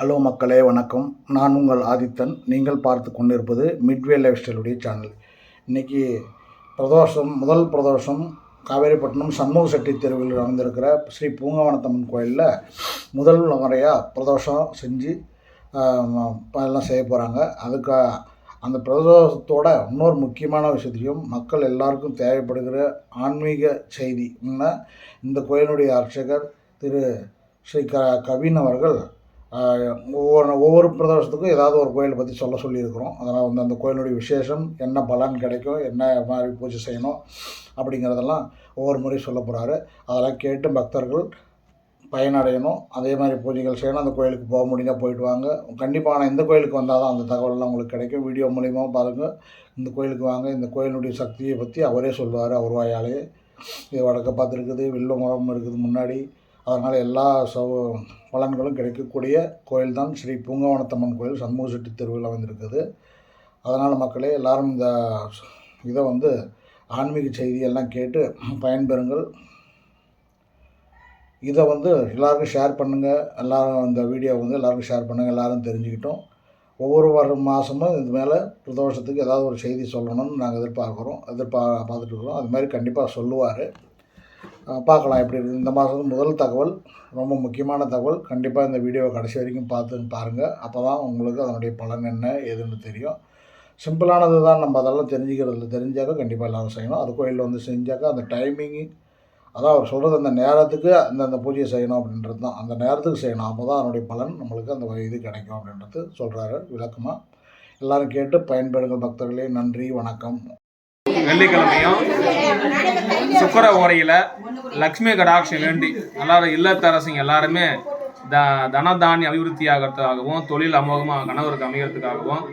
Hello மக்களே வணக்கம். நான் உங்கள் ஆதித்தன். நீங்கள் பார்த்து கொண்டிருப்பது மிட்வே லைஃப் ஸ்டைலுடைய சேனல் இன்றைக்கி பிரதோஷம் முதல் பிரதோஷம் காவேரிப்பட்டினம் சண்முக செட்டி தெருவில் அமைந்திருக்கிற ஸ்ரீ பூங்கவனத்தம்மன் கோயிலில் முதல் முறையாக பிரதோஷம் செஞ்சு எல்லாம் செய்ய போகிறாங்க அதுக்கு அந்த பிரதோஷத்தோட இன்னொரு முக்கியமான விஷயத்தையும் மக்கள் எல்லாருக்கும் தேவைப்படுகிற ஆன்மீக செய்தி. என்ன இந்த கோயிலுடைய அர்ச்சகர் திரு ஸ்ரீ க கவின் அவர்கள் ஒவ்வொரு ஒவ்வொரு பிரதேசத்துக்கும் ஏதாவது ஒரு கோயிலை பற்றி சொல்ல சொல்லியிருக்கிறோம். அதனால் வந்து அந்த கோயிலுடைய விசேஷம் என்ன பலன் கிடைக்கும் என்ன மாதிரி பூஜை செய்யணும் அப்படிங்கிறதெல்லாம் ஒவ்வொரு முறையும் சொல்ல போகிறாரு அதெல்லாம் கேட்டு பக்தர்கள் பயனடையணும். அதே மாதிரி பூஜைகள் செய்யணும். அந்த கோயிலுக்கு போக முடிஞ்சால் போயிட்டு வாங்க. கண்டிப்பாக ஆனால் இந்த கோயிலுக்கு வந்தால் தான் அந்த தகவல்லாம் உங்களுக்கு கிடைக்கும். வீடியோ மூலிமா பாருங்கள் இந்த கோயிலுக்கு வாங்க. இந்த கோயிலுடைய சக்தியை பற்றி அவரே சொல்லுவார் அவர் வாயாலேயே. இது வடக்க பார்த்துருக்குது. வில்ல மரம் இருக்குது முன்னாடி. அதனால் எல்லா சௌ பலன்களும் கிடைக்கக்கூடிய கோயில் தான் ஸ்ரீ பூங்காவனத்தம்மன் கோயில் சண்முக செட்டி தெருவில் அமைந்திருக்குது. அதனால் மக்களே எல்லாரும் இந்த இதை வந்து ஆன்மீக செய்தியெல்லாம் கேட்டு பயன்பெறுங்கள். இதை வந்து எல்லாருக்கும் ஷேர் பண்ணுங்கள் எல்லாரும் இந்த வீடியோ வந்து எல்லாருக்கும் ஷேர் பண்ணுங்கள் எல்லாரும் தெரிஞ்சுக்கிட்டோம். ஒவ்வொரு வாரம் மாதமும் இது மேலே பிரதோஷத்துக்கு ஏதாவது ஒரு செய்தி சொல்லணும்னு நாங்கள் எதிர்பார்க்குறோம். எதிர்பா பார்த்துட்டு இருக்கிறோம். அது மாதிரி கண்டிப்பாக சொல்லுவார். பார்க்கலாம் எப்படி இருக்குது இந்த மாதம் முதல் தகவல் ரொம்ப முக்கியமான தகவல். கண்டிப்பாக இந்த வீடியோவை கடைசி வரைக்கும் பார்த்து பாருங்கள் அப்போ தான் உங்களுக்கு அதனுடைய பலன் என்ன ஏதுன்னு தெரியும். சிம்பிளானது தான். நம்ம அதெல்லாம் தெரிஞ்சுக்கிறதுல தெரிஞ்சாக்கா கண்டிப்பாக எல்லாரும் செய்யணும். அது கோயிலில் வந்து செஞ்சாக்கா அந்த டைமிங்கு அதான் அவர் சொல்கிறது அந்த நேரத்துக்கு அந்த அந்த பூஜையை செய்யணும் அப்படின்றது தான். அந்த நேரத்துக்கு செய்யணும். அப்போ தான் அதனுடைய பலன் நம்மளுக்கு அந்த இது கிடைக்கும் அப்படின்றது சொல்கிறாரு விளக்கமாக எல்லோரும் கேட்டு பயன்பெறுங்கள் பக்தர்களே. நன்றி வணக்கம். வெள்ளிக்கிழமையும் சுக்கர ஓரையில் லக்ஷ்மி கடாட்சம் வேண்டி எல்லாரும் இல்லத்தரசிங்க எல்லாருமே த தனதானிய அபிவிருத்தி ஆகிறதுக்காகவும் தொழில் அமோகமாக கணவருக்கு அமைகிறதுக்காகவும்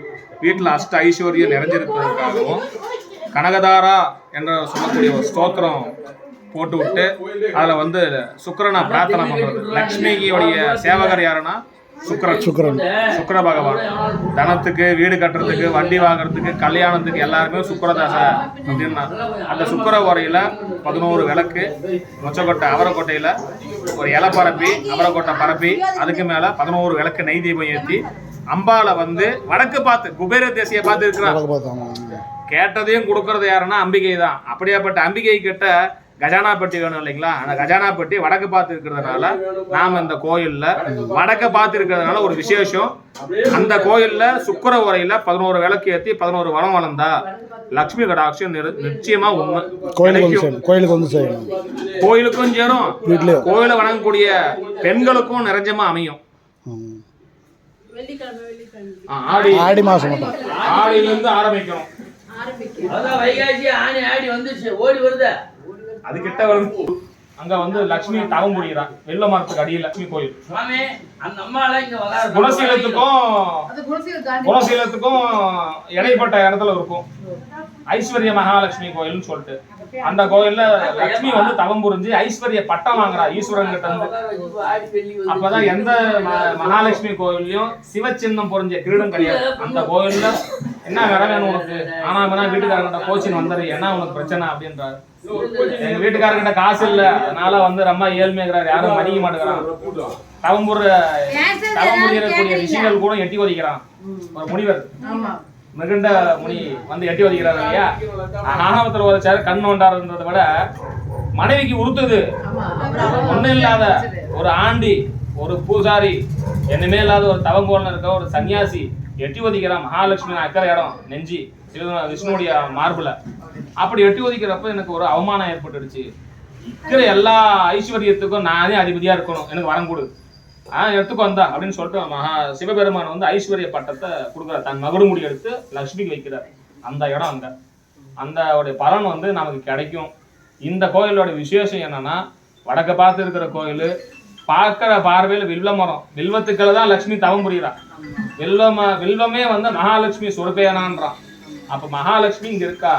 வீட்டில் அஷ்ட ஐஸ்வர்யம் நிறைஞ்சிருப்பதற்காகவும் கனகதாரா என்ற சொல்லக்கூடிய ஒரு ஸ்தோத்திரம் போட்டு விட்டு அதில் வந்து சுக்கரனை பிரார்த்தனை பண்ணுறது லக்ஷ்மியோடைய சேவகர் யாருன்னா சுக்கிரன். சுக்கரன். சுக்கிர பகவான். தனத்துக்கு வீடு கட்டுறதுக்கு வண்டி வாங்குறதுக்கு கல்யாணத்துக்கு எல்லாருமே சுக்கரதாசை அப்படின்னா. அந்த சுக்கர உரையில பதினோரு விளக்கு மொச்சக்கொட்டை அவரைக்கொட்டையில ஒரு இலை பரப்பி அவரைக்கொட்டை பரப்பி அதுக்கு மேல பதினோரு விளக்கு நெய் தீபம் ஏற்றி அம்பால வந்து வடக்கு பார்த்து குபேர தேசிய பார்த்து இருக்கிறான் கேட்டதையும் கொடுக்கறது யாருன்னா அம்பிகை தான். அப்படியாப்பட்ட அம்பிகை கிட்ட கஜானா பெட்டி வேணும் இல்லைங்களா? அந்த கஜானா பெட்டி வடக்கு பார்த்து இருக்கிறதுனால நாம இந்த கோயில்ல வடக்க பார்த்து இருக்கிறதுனால ஒரு விசேஷம். அந்த கோயில்ல சுக்கர உரையில பதினோரு விளக்கு ஏத்தி பதினோரு வளம் வளர்ந்தா லக்ஷ்மி கடாட்சியம் நிச்சயமா உண்மை. கோயிலுக்கு வந்து கிடைக்கும். செய்யணும் கோயிலுக்கு வந்து செய்யணும் கோயிலுக்கும் சேரும். கோயிலை வணங்கக்கூடிய பெண்களுக்கும் நிறைஞ்சமா அமையும். ஆடி. ஆடி மாதம் மட்டும். ஆடியில இருந்து ஆரம்பிக்கணும் அதான் வைகாசி ஆணி ஆடி வந்துச்சு. ஓடி வருதா. அது கிட்ட வந்து அங்க வந்து லக்ஷ்மி தவம் புரிகிறான் வெள்ள மரத்துக்கு அடியில் லக்ஷ்மி கோயில். குணசீலத்துக்கும் குணசீலத்துக்கும் இடைப்பட்ட இடத்துல இருக்கும். ஐஸ்வர்ய மகாலட்சுமி கோயில்னு சொல்லிட்டு. அந்த கோயில்ல லக்ஷ்மி வந்து தவம் புரிஞ்சு ஐஸ்வர்ய பட்டம் வாங்குறா ஈஸ்வரன் கிட்ட இருந்து. அப்பதான் எந்த மகாலட்சுமி கோயில்லையும் சிவச்சின்னம் பொறிஞ்ச கிரீடம் கிடையாது. அந்த கோயில்ல என்ன வேற வேணும் உனக்கு? ஆனா வேணா வீட்டுக்காரங்கிட்ட கோச்சின் வந்துரு. என்ன உனக்கு பிரச்சனை அப்படின்றாரு. எங்க வீட்டுக்காரங்கிட்ட காசு இல்ல. அதனால வந்து ரொம்ப ஏழ்மையாகிறாரு யாரும் மதிக்க மாட்டேங்கிறான். தவம்புற தவம்புரியக்கூடிய ரிஷிகள் கூட எட்டி ஒதிக்கிறான். ஒரு முனிவர். மிகுண்ட முனி வந்து எட்டி ஒதிக்கிறாரு இல்லையா? ஆணவத்தில் உதச்சாரு கண் நோண்டாருன்றதை விட மனைவிக்கு உறுத்துது. ஒண்ணும் இல்லாத ஒரு ஆண்டி ஒரு பூசாரி என்னமே இல்லாத ஒரு தவங்கோலன் இருக்க ஒரு சன்னியாசி எட்டி ஒதிக்கிறான் மகாலட்சுமி அக்கறை இடம் நெஞ்சி. விஷ்ணுடைய மார்புல. அப்படி எட்டி ஒதிக்கிறப்ப எனக்கு ஒரு அவமானம் ஏற்பட்டுடுச்சு. இருக்கிற எல்லா ஐஸ்வர்யத்துக்கும் நானே அதிபதியா இருக்கணும். எனக்கு வரம் கொடு. ஆ எடுத்துக்கோ வந்தா அப்படின்னு சொல்லிட்டு மகா சிவபெருமான் வந்து ஐஸ்வர்ய பட்டத்தை கொடுக்குற தன் மகுடு முடி எடுத்து லக்ஷ்மிக்கு வைக்கிறார். அந்த இடம் அங்க. அந்த உடைய பலன் வந்து நமக்கு கிடைக்கும். இந்த கோயிலோட விசேஷம் என்னன்னா வடக்க பார்த்து இருக்கிற கோயில் பார்க்குற பார்வையில் வில்வ மரம். வில்வத்துக்களை தான் லக்ஷ்மி தவம் புரியுறா. வில்வம வில்வமே வந்து மகாலட்சுமி சொருப்பேனான்றான் அப்போ மகாலட்சுமி இங்கே இருக்கா?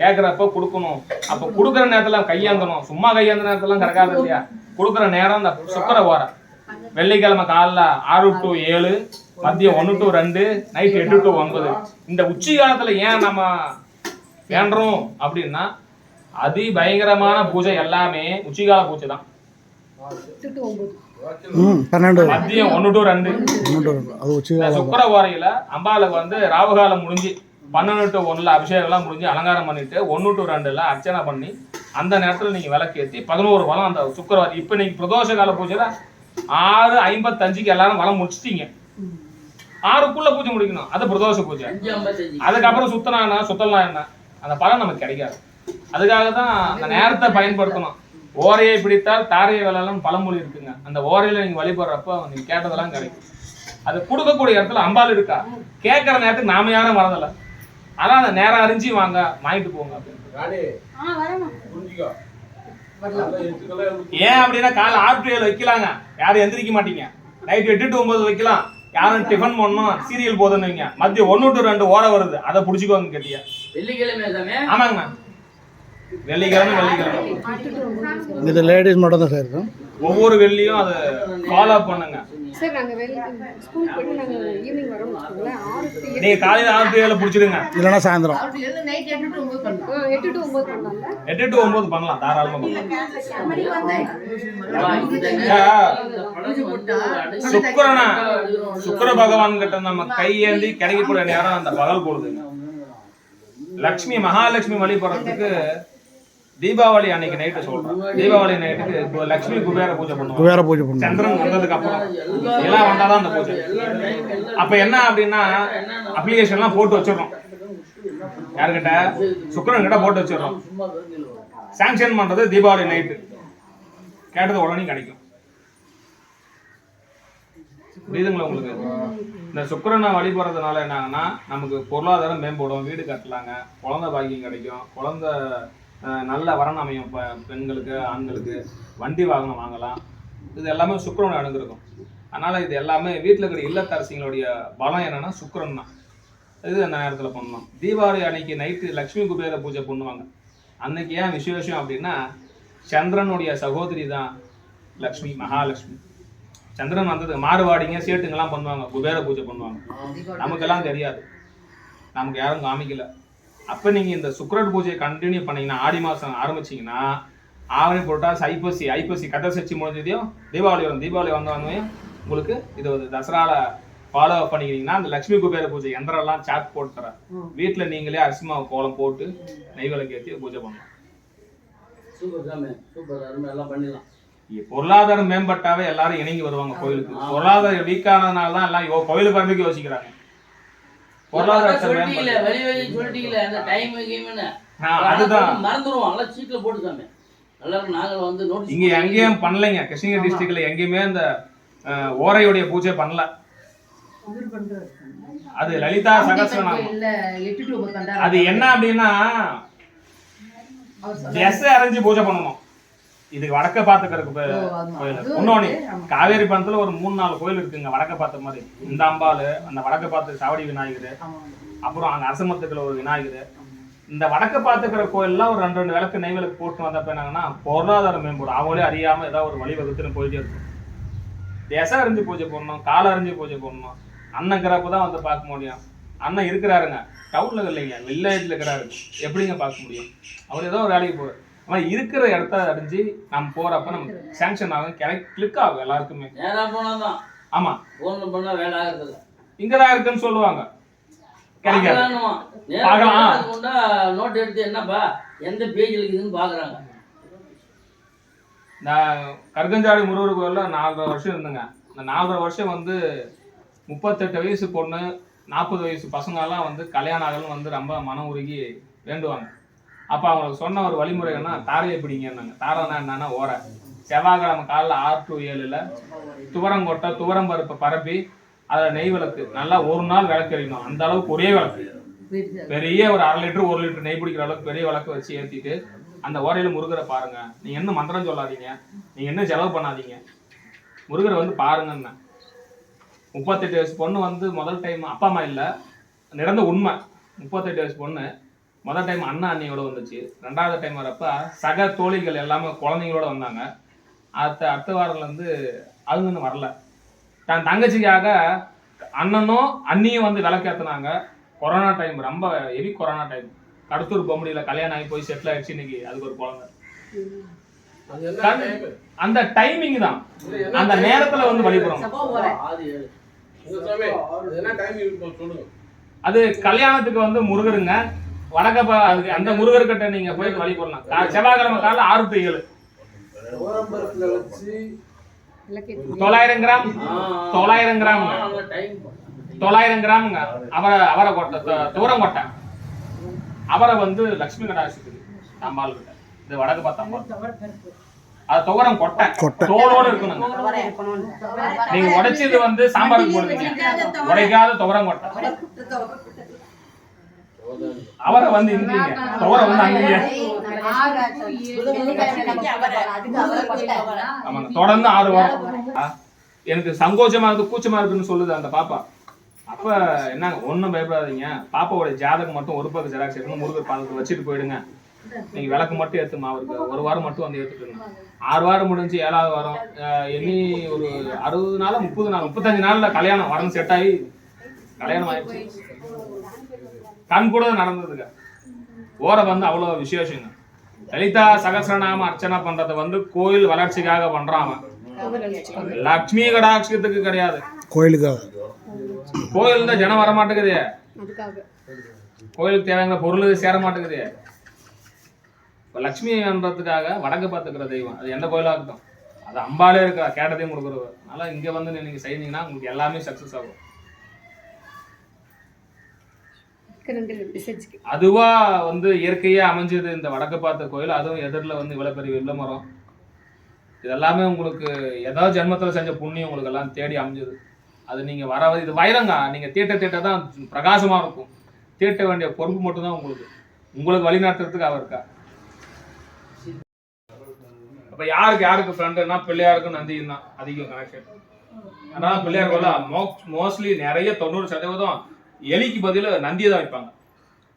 கேட்குறப்ப கொடுக்கணும். அப்போ கொடுக்குற நேரத்தில் கையாந்தணும். சும்மா கையாந்த நேரத்துலாம் கிடக்காது இல்லையா? கொடுக்குற நேரம் அந்த சுக்கர ஓரை. வெள்ளிக்கிழமை காலைல ஆறு டு ஏழு மதியம் ஒன்று டு ரெண்டு நைட் எட்டு டு ஒன்பது. இந்த உச்சி காலத்துல ஏன் நம்ம வேண்டுறோம் அப்படின்னா அதி பயங்கரமான பூஜை எல்லாமே உச்சிகால பூஜை தான். மதியம் ஒன்று டு ரெண்டு. சுக்கர ஓரையில அம்பாளுக்கு வந்து ராவுகாலம் முடிஞ்சு பன்னெண்டு டு ஒண்ணுல அபிஷேகம் எல்லாம் முடிஞ்சு அலங்காரம் பண்ணிட்டு ஒன்று டு ரெண்டுல அர்ச்சனை பண்ணி அந்த நேரத்துல நீங்க விளக்கேத்தி பதினோரு வளம் அந்த சுக்கரவாரி. இப்ப நீங்க பிரதோஷ கால பூஜையில ஆறு ஐம்பத்தஞ்சுக்கு எல்லாரும் வளம் முடிச்சிட்டீங்க. ஆறுக்குள்ள பூஜை முடிக்கணும். அது பிரதோஷ பூஜை. அதுக்கப்புறம் சுத்தனா என்ன சுத்தலாம் என்ன? அந்த பலன் நமக்கு கிடைக்காது. அதுக்காக தான் அந்த நேரத்தை பயன்படுத்தணும். ஓரையை பிடித்தால் தாரையை விளாலும் பழமொழி இருக்குங்க. அந்த ஓரையில நீங்க வழிபடுறப்ப நீங்க கேட்டதெல்லாம் கிடைக்கும். அது கொடுக்கக்கூடிய இடத்துல அம்பாள் இருக்கா? கேட்கற நேரத்துக்கு நாம யாரும் வரதில்ல. அதான் அந்த நேரம் அறிஞ்சு வாங்க வாங்கிட்டு போங்க அப்படின்னு. ஏன் அப்படின்னா காலை ஆறு டு ஏழு வைக்கலாங்க. யாரும் எந்திரிக்க மாட்டீங்க. நைட் எட்டு டு ஒன்பது வைக்கலாம். யாரும் டிஃபன் பண்ணணும் சீரியல் போதுன்னு வைங்க மதியம் ஒன்று டு ரெண்டு ஓட வருது. அதை பிடிச்சிக்கோங்க கேட்டியா. வெள்ளிக்கிழமை சாமி ஆமாங்கண்ணா வெள்ளிக்கிழமை வெள்ளிக்கிழமை இது லேடிஸ் மட்டும் தான் சார் இருக்கும். ஒவ்வொரு வெள்ளியும் அதை ஃபாலோ பண்ணுங்க. சார் நாங்கள் வெளியே ஸ்கூல் போயிட்டு நாங்கள் ஈவினிங் வரோம்னு வச்சுக்கோங்களேன். ஆறு நீங்க காலையில ஆறு டு ஏழு பிடிச்சிடுங்க. இல்லைன்னா சாயந்தரம். எட்டு டு ஒம்பது பண்ணலாம்ல. எட்டு டு ஒன்பது பண்ணலாம் தாராளமா பண்ணலாம். சுக்கிரனா? சுக்கிர பகவான் கிட்ட நம்ம கையேந்தி கிடைக்கக்கூடிய நேரம் அந்த பகல் பொழுதுங்க. லக்ஷ்மி மகாலட்சுமி வழிபடுறதுக்கு தீபாவளி அன்னைக்கு நைட்டு சொல்றேன். தீபாவளி நைட்டுக்கு லக்ஷ்மி குபேர பூஜை பண்ணுவோம் குபேர பூஜை பண்ணுவோம் சந்திரன் வந்ததுக்கு அப்புறம் எல்லாம் வந்தாதான் அந்த பூஜை. அப்ப என்ன அப்படின்னா அப்ளிகேஷன் எல்லாம் போட்டு வச்சிடறோம். யாருக்கிட்ட சுக்கிரன் கிட்ட போட்டு வச்சிடறோம். சாங்ஷன் பண்றது தீபாவளி நைட்டு கேட்டது உடனே கிடைக்கும். புரியுதுங்களா உங்களுக்கு? இந்த சுக்கிரனை வழிபடுறதுனால என்னாங்கன்னா நமக்கு பொருளாதாரம் மேம்படும். வீடு கட்டலாங்க. குழந்தை பாக்கியம் கிடைக்கும். குழந்தை நல்ல வரன் அமையும் பெண்களுக்கு ஆண்களுக்கு. வண்டி வாகனம் வாங்கலாம். இது எல்லாமே சுக்கிரனை அணுகிருக்கும் அதனால் இது எல்லாமே வீட்டில் இருக்கிற இல்லத்தரசிங்களுடைய பலம் என்னென்னா சுக்கரன் தான். இது அந்த நேரத்தில் பண்ணணும் தீபாவளி அன்னைக்கு நைட்டு லக்ஷ்மி குபேர பூஜை பண்ணுவாங்க. அன்னைக்கு ஏன் விசேஷம் அப்படின்னா சந்திரனுடைய சகோதரி தான் லக்ஷ்மி மகாலட்சுமி சந்திரன் வந்தது மாறுவாடிங்க சேட்டுங்கெல்லாம் பண்ணுவாங்க குபேர பூஜை பண்ணுவாங்க. நமக்கெல்லாம் தெரியாது. நமக்கு யாரும் காமிக்கல. அப்ப நீங்க இந்த சுக்கிரன் பூஜையை கண்டினியூ பண்ணீங்கன்னா ஆடி மாசம் ஆரம்பிச்சீங்கன்னா ஆவணி புரட்டாசி ஐப்பசி ஐப்பசி கட்ட சச்சி முடிஞ்சதையும் தீபாவளி வரும். தீபாவளி வந்தவனையும் உங்களுக்கு இது ஒரு தசரால ஃபாலோ அப் பண்ணிக்கிறீங்கன்னா அந்த லட்சுமி குபேர பூஜை யந்திரம் எல்லாம் சாட் போட்டு தரேன் வீட்டுல நீங்களே அரிசி மாவு கோலம் போட்டு நெய் விளக்கு ஏற்றி பூஜை பண்ணலாம். சூப்பர் சாமி சூப்பர் அருமை. எல்லாம் பண்ணிடலாம். பொருளாதாரம் மேம்பட்டாவே எல்லாரும் இணங்கி வருவாங்க கோயிலுக்கு. பொருளாதாரம் வீக்கானதுனால தான் எல்லாம் கோயிலுக்கு வரதுக்கு யோசிக்கிறாங்க. பொருளாதாரத்தை சொல்லிட்டீங்களே வழி வழி சொல்லிட்டீங்களே அந்த டைம் கீம்னு. அதுதான். மறந்துடுவோம் எல்லாம் சீட்ல போட்டு சாமி. எல்லாரும் நாங்க வந்து நோட்டீஸ் இங்க எங்கேயும் பண்ணலைங்க. கிருஷ்ணகிரி டிஸ்ட்ரிக்ட்ல எங்கேயுமே அந்த ஓரையுடைய பூஜை பண்ணல. அது லலிதா பண்றாரு. அது என்ன அப்படின்னா. திசை அறிஞ்சு பூஜை பண்ணணும். இதுக்கு வடக்க அது இன்னொன்னு. காவேரி பணத்துல ஒரு மூணு நாலு கோயில் இருக்குங்க. வடக்க பார்த்த மாதிரி. இந்த அம்பாள் அந்த வடக்க பார்த்து சாவடி விநாயகர். அப்புறம் அங்க அரசமத்துக்குள்ள ஒரு விநாயகர். இந்த வடக்க பார்த்துக்கிற கோயில்லாம் ஒரு ரெண்டு ரெண்டு விளக்கு நெய் விளக்கு போட்டு வந்தப்ப என்னங்கன்னா பொருளாதாரம் மேம்படும் அவங்களே அறியாம ஏதாவது ஒரு வழி வகுத்துன்னு போயிட்டே இருக்கும் தேசம் அறிஞ்சு பூஜை பண்ணணும் காலை அறிஞ்சு பூஜை பண்ணணும் அண்ணங்கிறப்ப தான் வந்து பார்க்க முடியும். அண்ணன் இருக்கிறாருங்க. டவுன்ல இல்லைங்க. வில்லேஜ்ல இருக்கிறாரு. எப்படிங்க பார்க்க முடியும்? அவர் ஏதோ ஒரு வேலைக்கு போறாரு அவன் இருக்கிற இடத்த அறிஞ்சு நம்ம போறப்ப நமக்கு சாங்ஷன் ஆகும். கிளிக் ஆகும் எல்லாருக்குமே. நேரா போனாதான். ஆமா. போன்ல பண்ணா வேலை ஆகுறது இல்ல இங்கதான் இருக்குன்னு சொல்லுவாங்க. கிடைக்காது. பார்க்கலாம். கொண்டா நோட் எடுத்து என்னப்பா எந்த பேஜ் இருக்குதுன்னு பாக்குறாங்க நான் கருகஞ்சாடி முருகர் கோயிலில் நாலரை வருஷம் இருந்தேங்க. இந்த நாலரை வருஷம் வந்து முப்பத்தெட்டு வயசு பொண்ணு நாற்பது வயசு பசங்கெல்லாம் வந்து கல்யாணம் ஆகலன்னு வந்து ரொம்ப மனம் உருகி வேண்டுவாங்க. அப்போ அவங்களுக்கு சொன்ன ஒரு வழிமுறை என்ன தாரையை பிடிங்கன்னாங்க தாரைனா என்னன்னா ஓரை. செவ்வாய்க்கிழமை காலைல ஆறு டு துவரம் கொட்ட துவரம் பருப்பை பரப்பி அதில் நெய் விளக்கு. நல்லா ஒரு நாள் விளக்கறிக்கணும் அந்த அளவுக்கு ஒரே விளக்கு. பெரிய ஒரு அரை லிட்டர் ஒரு லிட்டர் நெய் பிடிக்கிற அளவுக்கு பெரிய விளக்கு வச்சு ஏற்றிட்டு அந்த ஓரையில முருகரை பாருங்க. நீங்க என்ன மந்திரம் சொல்லாதீங்க. நீங்க என்ன செலவு பண்ணாதீங்க. முருகரை வந்து பாருங்கன்னு. முப்பத்தெட்டு வயசு பொண்ணு வந்து முதல் டைம் அப்பா அம்மா இல்லை. நிறந்த உண்மை. முப்பத்தெட்டு வயசு பொண்ணு. முதல் டைம் அண்ணா அண்ணியோட வந்துச்சு. ரெண்டாவது டைம் வரப்ப சக தோழிகள் எல்லாமே குழந்தைங்களோட வந்தாங்க. அடுத்த அடுத்த வாரம்ல இருந்து அதுங்கன்னு வரல. தன் தங்கச்சிக்காக அண்ணனும் அண்ணியும் வந்து விளக்கேத்துனாங்க கொரோனா டைம் ரொம்ப ஹெவி கொரோனா டைம் கடத்தூர் பொம்படியில் கல்யாணம் ஆகி போய் செட்டில் ஆயிடுச்சு இன்னைக்கு. அதுக்கு ஒரு குழந்தை. அந்த டைமிங் தான். அந்த நேரத்துல வந்து வழிபடுறோம் ஏழு அது கல்யாணத்துக்கு வந்து முருகருங்க. வடக்க ப- அதுக்கு அந்த முருகர்கிட்ட நீங்க போய் வழிபடலாம் கா- செவ்வாய்க்கிழமை காலைல ஆறு டு ஏழு. தொள்ளாயிரம் கிராம். தொள்ளாயிரம் கிராம் தொள்ளாயிரம் கிராமுங்க. அவரை அவரை கொட்டை தூரம் கொட்டை. அவரை வந்து லட்சுமி கடாட்சத்துக்கு அம்பாள் கிட்ட இது வடக்கு பார்த்த அது துவரம் கொட்டை. தோலோட இருக்கணுங்க நீங்க உடைச்சது வந்து சாம்பாருக்கு போடுவீங்க. உடைக்காத துவரம் கொட்டை. அவரை வந்து இங்கீங்க துவரம் வந்து அங்கீங்க ஆமாங்க தொடர்ந்து ஆறு வாரம். ஆ, எனக்கு சங்கோச்சமா இருக்கு கூச்சமா இருக்குன்னு சொல்லுது அந்த பாப்பா. அப்ப என்னங்க ஒன்றும் பயப்படாதீங்க. பாப்பாவோட ஜாதகம் மட்டும் ஒரு பக்கம் ஜெராக்ஸ் எடுக்கணும் முருகர் பாதத்தை வச்சுட்டு போயிடுங்க. நீங்க விளக்கு மட்டும் ஏத்துமா அவருக்கு ஒரு வாரம் மட்டும் வந்து ஏத்துக்குங்க ஆறு வாரம் முடிஞ்சு ஏழாவது வாரம் இனி எண்ணி ஒரு அறுபது நாள் முப்பது நாள் முப்பத்தஞ்சு நாள்ல கல்யாணம் வரணும் செட் ஆகி கல்யாணம் ஆயிடுச்சு. கண் கூட நடந்ததுங்க. ஓர வந்து அவ்வளவு விசேஷங்க. லலிதா சகசிரநாம அர்ச்சனை பண்றதை வந்து கோயில் வளர்ச்சிக்காக பண்றான். லக்ஷ்மி கடாட்சத்துக்கு கிடையாது. கோயிலுக்காக. கோயில் தான் ஜனம் வர மாட்டேங்குது அதுக்காக. கோயிலுக்கு தேவையான பொருள் சேர மாட்டேங்குது. இப்போ லக்ஷ்மின்றதுக்காக வடக்கு பார்த்துக்கிற தெய்வம். அது எந்த கோயிலாக இருக்கட்டும். அது அம்பாலே இருக்கா கேட்டதையும் கொடுக்குறவர் அதனால இங்கே வந்து நீங்க செஞ்சீங்கன்னா உங்களுக்கு எல்லாமே சக்ஸஸ் ஆகும் ரெண்டு மெசேஜ்க்கு அதுவா வந்து இயற்கையா அமைஞ்சது இந்த வடக்கு பார்த்த கோயில் அதுவும் எதிரில் வந்து இவ்வளவு பெரிய வெள்ள மரம். இது எல்லாமே உங்களுக்கு ஏதோ ஜென்மத்துல செஞ்ச புண்ணியம் உங்களுக்கு எல்லாம் தேடி அமைஞ்சது. அது நீங்க வர இது வைரங்க. நீங்க தீட்ட தீட்ட தான் பிரகாசமா இருக்கும். தீட்ட வேண்டிய பொறுப்பு மட்டும்தான் உங்களுக்கு. உங்களுக்கு வழிநடத்துறதுக்கு அவர் இருக்கா? அப்ப யாருக்கு யாருக்கு ஃப்ரெண்டுனா பிள்ளையாருக்கும் நந்தியும் தான். அதிகம் கனெக்ஷன் அதனால பிள்ளையார் கோயில மோஸ்ட்லி நிறைய தொண்ணூறு சதவீதம் எலிக்கு பதிலா நந்தியை தான் வைப்பாங்க.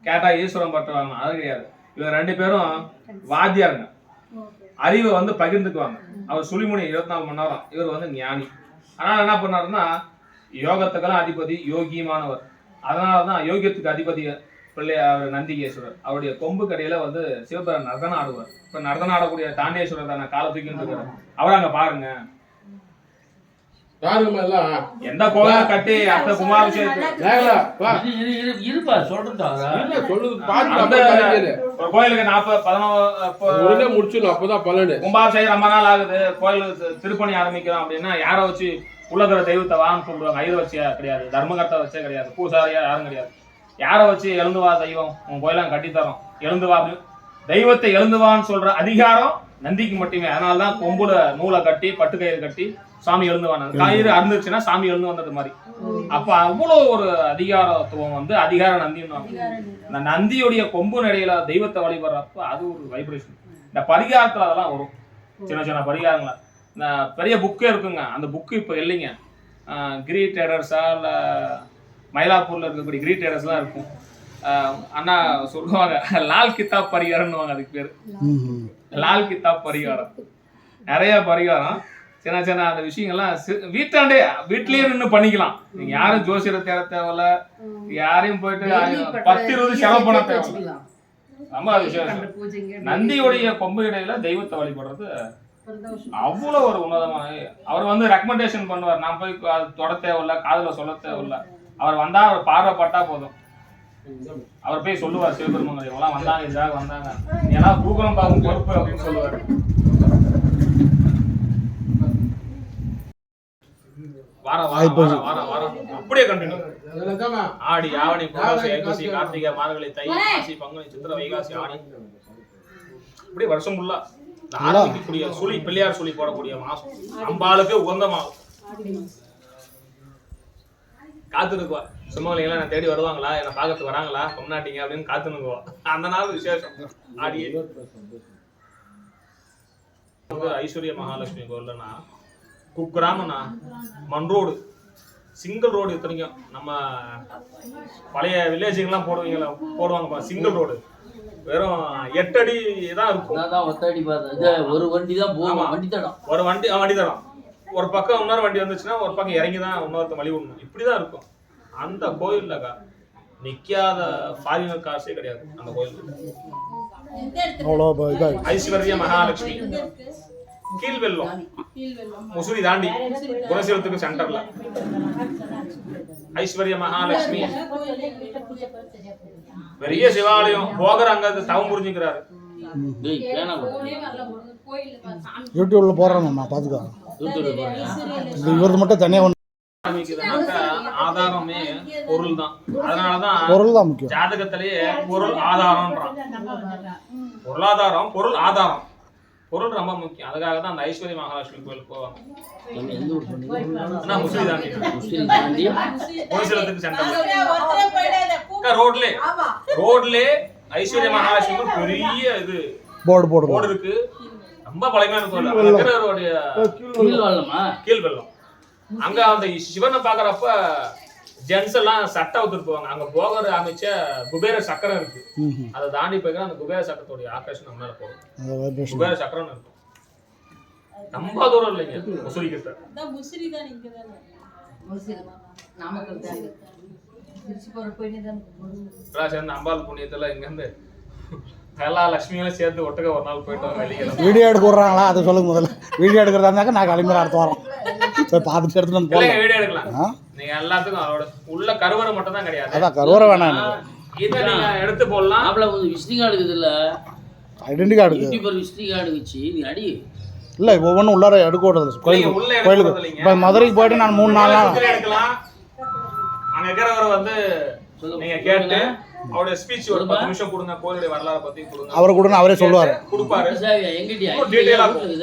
கேட்டா ஈஸ்வரன் பட்டுவாங்க அது கிடையாது. இவங்க ரெண்டு பேரும் வாத்தியாருங்க. அறிவை வந்து பகிர்ந்துக்குவாங்க. அவர் சுழிமுனி இருபத்தி நாலு மணி நேரம். இவர் வந்து ஞானி. அதனால என்ன பண்ணாருன்னா யோகத்துக்கெல்லாம் அதிபதி யோகியமானவர் அதனால தான் யோகியத்துக்கு அதிபதி பிள்ளை அவர் நந்திகேஸ்வரர். அவருடைய கொம்பு கடையில வந்து சிவபெருமான் நர்தனம் ஆடுவார் இப்ப நர்தனம் ஆடக்கூடிய தாண்டேஸ்வரர் தானே கால தூக்கிட்டு இருக்காரு அவர் அங்க பாருங்க. யாருங்கம்மா எல்லாம் எந்த கோயில கட்டி இருப்பா சொல்றதா இல்ல, சொல்லுது பாத்து கலைஞரு. ஒரு கோயிலுக்கு நாற்பது பதினோரு உடனே முடிச்சிடணும் அப்பதான் பலனு. கும்பாபிஷேகம் ரொம்ப நாள் ஆகுது. கோயில் தி- திருப்பணி ஆரம்பிக்கிறோம் அப்படின்னா யாரை வச்சு உள்ளகிற தெய்வத்தை வான்னு கூப்பிடுவாங்க ஐயர் வச்சு கிடையாது தர்மகர்த்தா வச்சே கிடையாது பூசாரியா யாரும் கிடையாது. யாரை வச்சு எழுந்து வா தெய்வம்? உன் கோயிலாம் கட்டித்தரோம். எழுந்து வா அப்படின்னு. தெய்வத்தை எழுந்து வான்னு சொல்ற அதிகாரம் நந்திக்கு மட்டுமே. அதனால தான் கொம்புல நூலை கட்டி பட்டு கயிறு கட்டி சாமி எழுந்து வந்தாங்க கயிறு அறுந்துச்சுன்னா சாமி எழுந்து வந்தது மாதிரி. அப்ப அவ்வளோ ஒரு அதிகாரத்துவம் வந்து அதிகார நந்தின்னு இந்த நந்தியுடைய கொம்பு நடையில தெய்வத்தை வழிபடுறப்ப அது ஒரு வைப்ரேஷன் இந்த பரிகாரத்துல அதெல்லாம் வரும். சின்ன சின்ன பரிகாரங்கள. இந்த பெரிய புக்கே இருக்குங்க. அந்த புக்கு இப்போ இல்லைங்க. கிரீ டேடர்ஸா ட்ரேடர்ஸா இல்லை மயிலாப்பூர்ல இருக்கக்கூடிய கிரீ ட்ரேடர்ஸ்லாம் இருக்கும். அண்ணா சொல்லுவாங்க லால் கித்தாப் பரிகாரம்னுவாங்க அதுக்கு பேர். லால் கித்தாப் பரிகாரம். நிறைய பரிகாரம். சின்ன சின்ன அந்த விஷயங்கள்லாம் வீட்டாண்டே வீட்லயே நின்று பண்ணிக்கலாம். நீங்க யாரும் ஜோசியரை தேட தேவையில்ல. யாரையும் போயிட்டு பத்து இருபது செலவு பண்ண தேவையில்ல. ரொம்ப விசேஷம். நந்தியுடைய கொம்பு இடையில தெய்வத்தை வழிபடுறது அவ்வளோ ஒரு உன்னதமான அவர் வந்து ரெக்கமெண்டேஷன் பண்ணுவார். நான் போய் அது தொட தேவையில்ல காதுல சொல்ல தேவையில்ல. அவர் வந்தா அவர் பார்வைப்பட்டா போதும். அவர் போய் சொல்லுவார் சிவபெருமன் இவங்களாம் வந்தாங்க இதுக்காக வந்தாங்க. ஏன்னா பூகுரம் பார்க்கும் பொறுப்பு அப்படின்னு சொல்லுவார். ஆடி ஆவணி புரட்டாசி ஐப்பசி கார்த்திகை மார்கழி தை மாசி பங்குனி சித்திரை வைகாசி ஆடி. அப்படியே வருஷம் ஃபுல்லா ஆரம்பிக்கக்கூடிய சுழி பிள்ளையார் சுழி போடக்கூடிய மாசம். அம்பாளுக்கு உகந்த மாசம். காத்துருக்குவா சுமங்கலிங்கெல்லாம் என்ன தேடி வருவாங்களா? என்ன பார்க்கறதுக்கு வராங்களா? பொம்னாட்டிங்க அப்படின்னு காத்துனுக்குவா அந்த நாள் விசேஷம். ஆடியே ஐஸ்வர்ய மகாலட்சுமி கோயில்லனா குக்கிராமண்ணா மண் ரோடு. சிங்கிள் ரோடு இத்தனைக்கும். நம்ம பழைய வில்லேஜுங்கெல்லாம் போடுவீங்களா? போடுவாங்கப்பா சிங்கிள் ரோடு. வெறும் எட்டு அடி தான் இருக்கும். ஒத்தடி ஒரு வண்டி தான். போகும். வண்டி தடம் ஒரு வண்டி வண்டி தரம் ஒரு பக்கம் இன்னொரு வண்டி வந்துச்சுன்னா ஒரு பக்கம் இறங்கி தான் இன்னொருத்த வழி விடணும். இப்படிதான் இருக்கும். அந்த கோயில்லக்கா நிக்காத ஃபாரினர் காசே கிடையாது. அந்த கோயில் ஐஸ்வர்ய மகாலட்சுமி. கீழ்வெல்லம் முசிறி தாண்டி குணசீலத்துக்கு சென்டர்ல. ஐஸ்வர்ய மகாலட்சுமி. பெரிய சிவாலயம். போகர் அங்க தவம் புரிஞ்சுக்கிறாரு. யூடியூப்ல போறியா இது இவரது மட்டும் ஆரம்பிக்குதுன்னாக்கா ஆதாரமே பொருள் தான் அதனாலதான் பொருள் தான் முக்கியம். ஜாதகத்திலேயே பொருள் ஆதாரம்ன்றான். பொருளாதாரம் பொருள் ஆதாரம். பொருள் ரொம்ப முக்கியம். அதுக்காக தான் அந்த ஐஸ்வர்ய மகாலட்சுமி கோயிலுக்கு போவாங்க. ரோட்ல. ரோட்ல ஐஸ்வர்ய மகாலட்சுமி பெரிய இது. போர்டு போடு போர்டு இருக்கு. ரொம்ப பழமையான கோயில். கீழ் வெள்ளம் அங்க அந்த சிவனை பாக்குறப்ப ஜென்ஸ் எல்லாம் சட்டை ஒத்துருப்பாங்க அங்க போகர் அமைச்ச குபேர சக்கரம் இருக்கு. அதை தாண்டி போய்க்கிற அந்த குபேர சக்கரத்துடைய ஆக்கர்ஷன் நம்ம மேல போகும். குபேர சக்கரம் இருக்கும். ரொம்ப தூரம் இல்லைங்க. முசிறி கிட்ட. சேர்ந்து அம்பாள் புண்ணியத்துல இங்க இருந்து எல்லா லட்சுமியும் சேர்த்து ஒட்டுக்க ஒரு நாள் போயிட்டு வெளியே வீடியோ எடுக்க விட்றாங்களா? அதை சொல்லுங்க முதல்ல. வீடியோ எடுக்கிறதா இருந்தாக்கா நான் கிளம்பி அடுத்த வாரம் போய் பார்த்துட்டு எடுத்துட்டு வந்து போகலாம் வீடியோ எடுக்கலாம். நீங்க எல்லாத்துக்கும் அவரோட உள்ள கருவறை மட்டும் தான் கிடையாது. அதான் கருவறை வேணாம் எனக்கு. இதை நீங்க எடுத்து போடலாம். வந்து விசிட்டிங் கார்டு இல்ல identity card YouTuber visiting card வச்சு நீ அடி. இல்லை ஒவ்வொன்றும் உள்ளார எடுக்க விடுறது. கோயிலுக்கு கோயிலுக்கு. இப்போ மதுரைக்கு போயிட்டு நான் மூணு நாள் எடுக்கலாம். அங்க இருக்கிறவரை வந்து சொல்லுங்க. நீங்க கேட்டு அவருடைய ஸ்பீச் ஒரு பத்து நிமிஷம் கொடுங்க. கோயிலுடைய வரலாறு பத்தி கொடுங்க. அவரை அவரே சொல்லுவார். கொடுப்பாரு.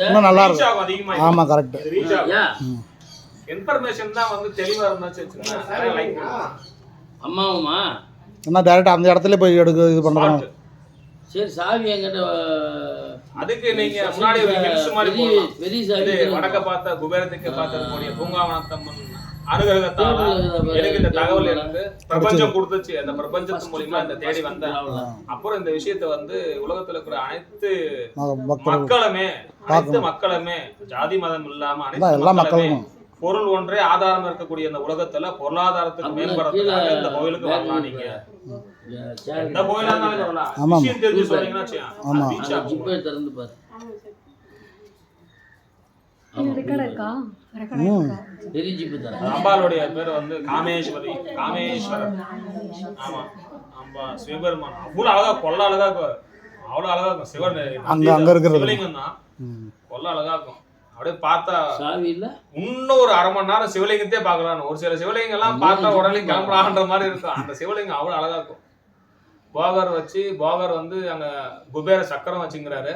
இன்னும் நல்லா இருக்கும். ஆமாம் கரெக்ட் இன்ஃபர்மேஷன் தான் வந்து தெளிவா இருந்தாச்சு லைக் அம்மாவுமா? என்ன டேரெக்டாக அந்த இடத்துல போய் எடுக்க இது பண்ணுறோம் சரி சாவி என்கிட்ட அதுக்கு நீங்க முன்னாடி ஒரு ஹில்ஸ் மாதிரி பெரிய சாவி வடக்க பார்த்த குபேரத்துக்கு பார்த்திருக்கக்கூடிய பூங்காவனத்தம்மன் அனுகிரகத்தால எனக்கு இந்த தகவல் எனக்கு பிரபஞ்சம் கொடுத்துச்சு. அந்த பிரபஞ்சத்து மூலியமா இந்த தேடி வந்தேன். அவ்வளவுதான். அப்புறம் இந்த விஷயத்தை வந்து உலகத்துல இருக்கிற அனைத்து மக்கள் மக்களுமே அனைத்து மக்களுமே ஜாதி மதம் இல்லாம அனைத்து எல்லா மக்களும். பொருள் ஒன்றே ஆதாரம் இருக்கக்கூடிய இந்த உலகத்துல பொருளாதாரத்துக்கு மேம்படுறதுக்காக இந்த கோயிலுக்கு வரலாம் நீங்க. எந்த கோயிலா இருந்தாலும் வரலாம். ஆமாம். விஷயம் தெரிஞ்சு சொன்னீங்கன்னா திறந்து பாரு. அம்பாளுடைய பேர் வந்து காமேஸ்வரி காமேஸ்வரர். ஆமா அம்பா சிவபெருமான். அவ்வளவு அழகா கொல்ல அழகா இருக்கும் அவ்வளவு அழகா இருக்கும் சிவன் அங்க- அங்க. சிவலிங்கம் தான். கொல்ல அழகா இருக்கும். அப்படியே பார்த்தா சாவி இல்ல? இன்னும் ஒரு அரை மணி நேரம் சிவலிங்கத்தையே பார்க்கலாம். ஒரு சில சிவலிங்கம் எல்லாம் பார்த்தா உடனே கிளம்பலான்ற மாதிரி இருக்கும். அந்த சிவலிங்கம் அவ்வளவு அழகா இருக்கும். போகர் வச்சு போகர் வந்து அங்க குபேர சக்கரம் வச்சுங்கிறாரு.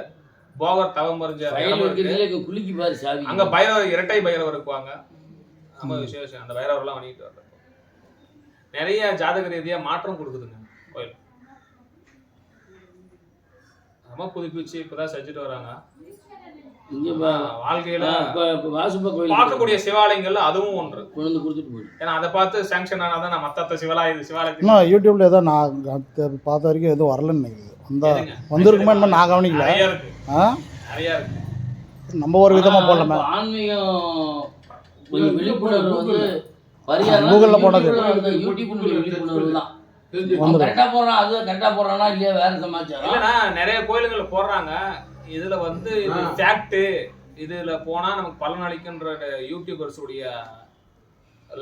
போகர் தவம் மறிஞ்ச குலுக்கி பாரு சாவி. அங்க பைரவர் இரட்டை பைரவர் இருக்குவாங்க. ரொம்ப விசேஷம். அந்த பைரவர்லாம் வணிகிட்டு வர்றது. நிறைய ஜாதக ரீதியா மாற்றம் கொடுக்குதுங்க கோயில். ரொம்ப புதுப்பிச்சு இப்பதான் செஞ்சுட்டு வராங்க. வாழ்க்கையில வாசுப்பா கோயில் பார்க்கக்கூடிய சிவாலயங்கள்ல அதுவும் ஒன்று. கொண்டு வந்து கொடுத்துட்டு போயிடு ஏன்னா அதை பார்த்து சாங்ஷன் ஆனாதான் நான் மத்த சிவாலயம் சிவாலயத்துக்கு இன்னும் யூடியூப்ல ஏதோ நான் பார்த்த வரைக்கும் எதுவும் வரலன்னு நினைக்குது வந்த? வந்திருக்குமா நான் கவனிக்கல. நிறைய இருக்கு. நிறைய இருக்கு. நம்ம ஒரு விதமாக போடலாமே. ஆன்மீகம் கொஞ்சம் விழிப்புணர்வு வந்து கூகுள்ல. அந்த யூடியூப்னுடைய விழிப்புணர்வு தான் அவன் வந்துடும் கரெக்டா போடுறான் அது கரெக்டா போடுறானா இல்லையா வேற சமாச்சாரம் இல்லைன்னா நிறைய கோயிலுங்கள்ல போடுறாங்க. இதுல வந்து இது ஃபேக்ட் இதுல போனா நமக்கு பலன் அளிக்குன்ற யூடியூபர்ஸ் உடைய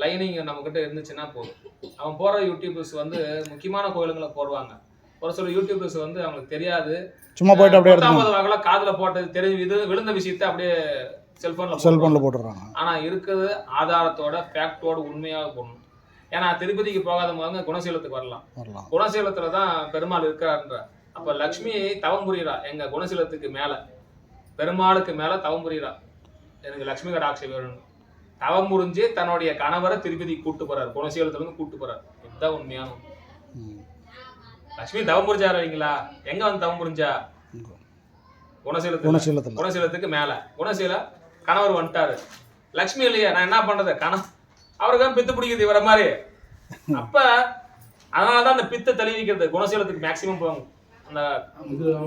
லைனிங் நம்ம கிட்ட இருந்துச்சுன்னா போதும். அவன் போற யூடியூபர்ஸ் வந்து முக்கியமான கோயிலுங்களை போடுவாங்க. ஒரு சில யூடியூபர்ஸ் வந்து அவங்களுக்கு தெரியாது. சும்மா போயிட்டு அப்படியே எடுத்து காதுல போட்டது தெரிஞ்சு இது விழுந்த விஷயத்தை அப்படியே செல்போன்ல செல்போனில் போட்டுடுறாங்க. ஆனா இருக்குது ஆதாரத்தோட ஃபேக்டோட உண்மையாக போடணும். ஏன்னா திருப்பதிக்கு போகாதவங்க குணசீலத்துக்கு வரலாம். வரலாம். குணசீலத்துல தான் பெருமாள் இருக்கிறாருன்ற அப்ப லக்ஷ்மி தவம் புரியுறா. எங்க குணசீலத்துக்கு மேல. பெருமாளுக்கு மேல தவம் புரியுறா. எனக்கு லக்ஷ்மி கடாட்சி வேணும். தவம் புரிஞ்சு தன்னுடைய கணவரை திருப்பதி கூட்டு போறாரு. குணசீலத்துல இருந்து கூட்டு போறாரு. இதுதான் உண்மையான. லக்ஷ்மி தவம் புரிஞ்சாரு வைங்களா எங்க வந்து தவம் புரிஞ்சா? குணசீலத்தில். குணசீலத்துக்கு மேல. குணசீல கணவர் வந்துட்டாரு. லக்ஷ்மி இல்லையா? நான் என்ன பண்றது? கண அவருக்கு பித்து பிடிக்குது இவர மாதிரி. அப்ப அதனாலதான் அந்த பித்தை தெளிவிக்கிறது. குணசீலத்துக்கு மேக்சிமம் போவாங்க. அந்த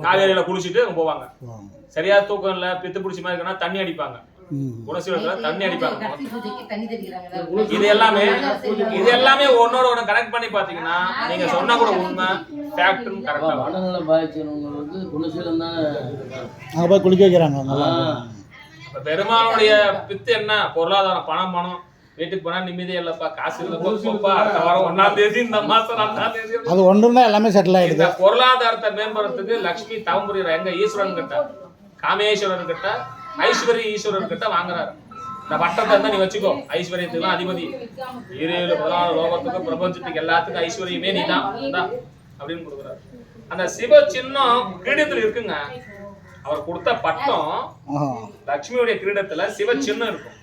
காவேரியில குளிச்சுட்டு அங்க போவாங்க. சரியா தூக்கம் இல்ல பித்து பிடிச்ச மாதிரி இருக்குன்னா தண்ணி அடிப்பாங்க. குணசீலத்துல தண்ணி அடிப்பாங்க. இது எல்லாமே இது எல்லாமே ஒன்னோட ஒண்ணு கனெக்ட் பண்ணி பாத்தீங்கன்னா நீங்க சொன்னா கூட உண்மை ஃபேக்ட்னு கரெக்டா மனநல பாதிச்சவங்க வந்து குணசீலம் தானே அங்கே போய் குளிக்க வைக்கிறாங்க அங்கெல்லாம் இப்ப பெருமாளுடைய பித்து என்ன? பொருளாதாரம் பணம் பணம் வீட்டுக்கு போனா நிம்மதியே இல்லப்பா. காசு இல்லப்பா போப்பா அடுத்த வாரம் ஒன்னாம் தேதி இந்த மாசம் ரெண்டாம் தேதி. அது ஒன்று தான் எல்லாமே செட்டில் இந்த ஆகிடுது பொருளாதாரத்தை மேம்படுறதுக்கு லக்ஷ்மி தவம் புரியுற எங்க ஈஸ்வரன் கிட்ட காமேஸ்வரன் கிட்ட ஐஸ்வர்ய ஈஸ்வரன் கிட்ட வாங்குறாரு. இந்த வட்டத்தை இருந்தா நீ வச்சுக்கோ. ஐஸ்வர்யத்துக்கு அதிபதி. ஏழு பதினாலு லோகத்துக்கு பிரபஞ்சத்துக்கு எல்லாத்துக்கும் ஐஸ்வர்யமே நீ தான் அப்படின்னு கொடுக்குறாரு. அந்த சிவ சின்னம் கிரீடத்துல இருக்குங்க. அவர் கொடுத்த பட்டம். லக்ஷ்மியுடைய கிரீடத்துல சிவ சின்னம் இருக்கும்.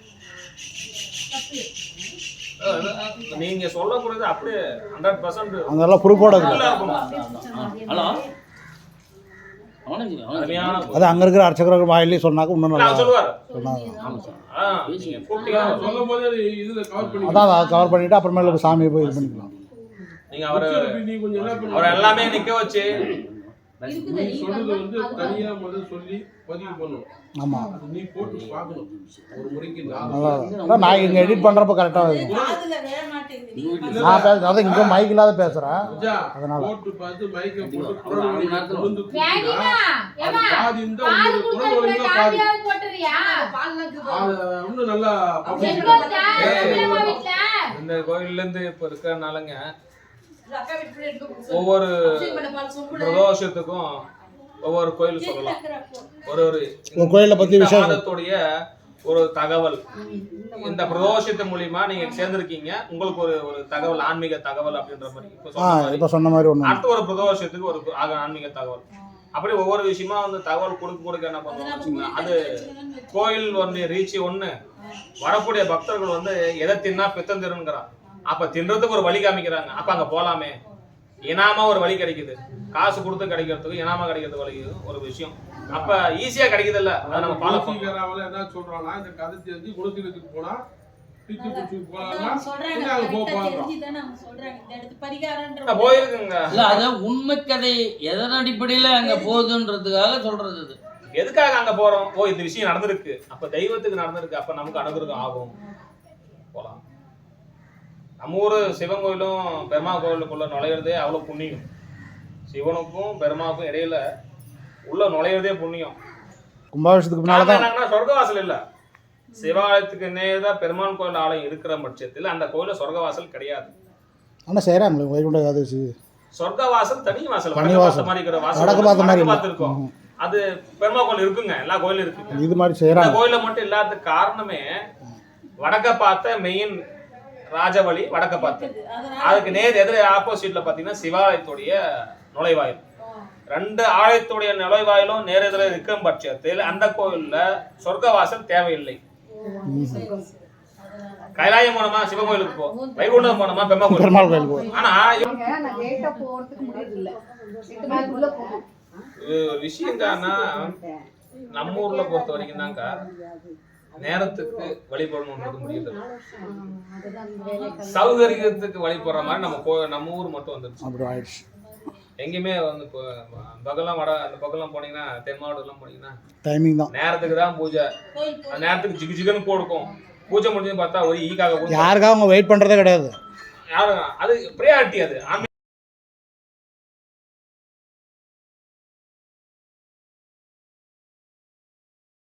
நீங்க சொல்லக்கூடியது அப்படியே ஹண்ட்ரட் பர்சன்ட் அங்கெல்லாம் ப்ரூஃபோட ஹலோ? அது அங்கே இருக்கிற அர்ச்சகர்கள் வாயிலே சொன்னாக்க இன்னும் நல்லா சொன்னாங்க. அதான் அதை கவர் பண்ணிவிட்டு அப்புறமேல சாமியை போய் இது பண்ணிக்கலாம். நீங்க அவரை நீ கொஞ்சம் என்ன பண்ணு அவர் எல்லாமே நிக்க வச்சு நீ சொல்றது வந்து தனியா சொல்லி பதிவு பண்ணும் ஆமாம் அது நீ போட்டு பார்க்கணும் ஒரு முறைக்கு நாலு நல்லா அதான் நான் இங்கே எடிட் பண்ணுறப்ப கரெக்டாக வருது நான் பேச அதான் இங்கே மைக் இல்லாத பேசுகிறேன் ராஜா, அதனால. போட்டு பார்த்து மைக்க போட்டு குரல் வழி நேரத்துல அது பாதி உங்களுக்கு குரல் வழி பாதி இன்னும் நல்லா இந்த கோயில்ல இருந்து இப்ப இருக்கிறனாலங்க ஒவ்வொரு பிரதோஷத்துக்கும் ஒவ்வொரு கோயில் சொல்லலாம். ஒரு ஒரு கோயிலை பத்தி. மாதத்துடைய ஒரு தகவல். இந்த பிரதோஷத்து மூலியமா நீங்க சேர்ந்திருக்கீங்க. உங்களுக்கு ஒரு ஒரு தகவல் ஆன்மீக தகவல் அப்படின்ற மாதிரி. இப்ப சொன்ன மாதிரி. ஒன்று அடுத்த ஒரு பிரதோஷத்துக்கு ஒரு ஆக- ஆன்மீக தகவல். அப்படி ஒவ்வொரு விஷயமா வந்து தகவல் கொடுக்க கொடுக்க என்ன பண்ணுவோம். அது கோயில் வந்து ரீச் ஒண்ணு. வரக்கூடிய பக்தர்கள் வந்து எதை தின்னா பித்தம் திருங்கிறான் அப்ப தின்றதுக்கு ஒரு வழி காமிக்கிறாங்க. அப்ப அங்க போலாமே. இனாமா ஒரு வழி கிடைக்குது. காசு கொடுத்து கிடைக்கிறதுக்கு இனாமா கிடைக்கிறது வழி ஒரு விஷயம். அப்ப ஈஸியா கிடைக்குது இல்ல அதை நம்ம ஃபாலோ குலசீகராவில் என்ன சொல்றான்னா இந்த கதை தெரிஞ்சு குலசீலத்துக்கு போனா உண்மை கதை. எதன் அடிப்படையில அங்க போகுதுன்றதுக்காக சொல்றது அது. எதுக்காக அங்க போறோம்? ஓ இந்த விஷயம் நடந்திருக்கு. அப்ப தெய்வத்துக்கு நடந்திருக்கு. அப்ப நமக்கு அனுகிரகம் ஆகும். போலாம். நம்ம ஊர் சிவன் கோயிலும் பெருமா கோயிலுக்குள்ள நுழையிறதே அவ்வளவு புண்ணியம். சிவனுக்கும் பெருமாவுக்கும் இடையில உள்ள நுழையிறதே புண்ணியம். கும்பாபிஷத்துக்கு காரணம் தான் என்னங்கன்னா சொர்க்கவாசல் இல்ல. சிவாலயத்துக்கு நேரா பெருமான் கோயில் ஆலயம் இருக்கிற பட்சத்தில் அந்த கோயில சொர்க்கவாசல் கிடையாது. ஆனால் செய்கிறாங்களே வைகுண்ட ஏகாதசி. சொர்க்கவாசல் தனி வாசல். தனி வாசல். மாதிரி இருக்கிற வாசல். வடக்கு பார்த்த மாதிரி வடக்கு இல்லை. பார்த்து இருக்கும் அது பெருமா கோயில் இருக்குங்க எல்லா கோயிலும் இருக்குங்க இது மாதிரி செய்கிறாங்க கோயில மட்டும் இல்லாததுக்கு காரணமே வடக்க பார்த்த மெயின் ராஜவழி வடக்க பார்த்து. அதுக்கு நேர் எதிர ஆப்போசிட்ல பாத்தீங்கன்னா சிவாலயத்துடைய நுழைவாயில். ரெண்டு ஆலயத்துடைய நுழைவாயிலும் நேர் எதிர இருக்கும் பட்சத்தில் அந்த கோயில்ல சொர்க்கவாசல் தேவையில்லை. கைலாயம் போனோமா சிவன் கோயிலுக்கு போ. வைகுண்டம் போனோமா பெம்மா கோயில் பெருமாள் கோயில் போய் ஆனா விஷயம் தானா நம்ம ஊர்ல பொறுத்த வரைக்கும் தான்க்கா நேரத்துக்கு வழிபடணுன்றது முடியுது சௌகரியத்துக்கு வழிபடுற மாதிரி நம்ம கோ நம்ம ஊர் மட்டும் வந்துருச்சு. அப்படி ஆயிடுச்சு. எங்கேயுமே வந்து இப்போ பகலாம் வட அந்த பக்கம்லாம் போனீங்கன்னா தென் மாவட்டம்லாம் போனீங்கன்னா டைமிங் தான். நேரத்துக்கு தான் பூஜை. அந்த நேரத்துக்கு ஜிகு ஜிகுன்னு கொடுக்கும் பூஜை முடிஞ்சு பார்த்தா ஒரு ஈக்காக யாருக்காக அவங்க வெயிட் பண்ணுறதே கிடையாது. யாரும் அது ப்ரியாரிட்டி அது.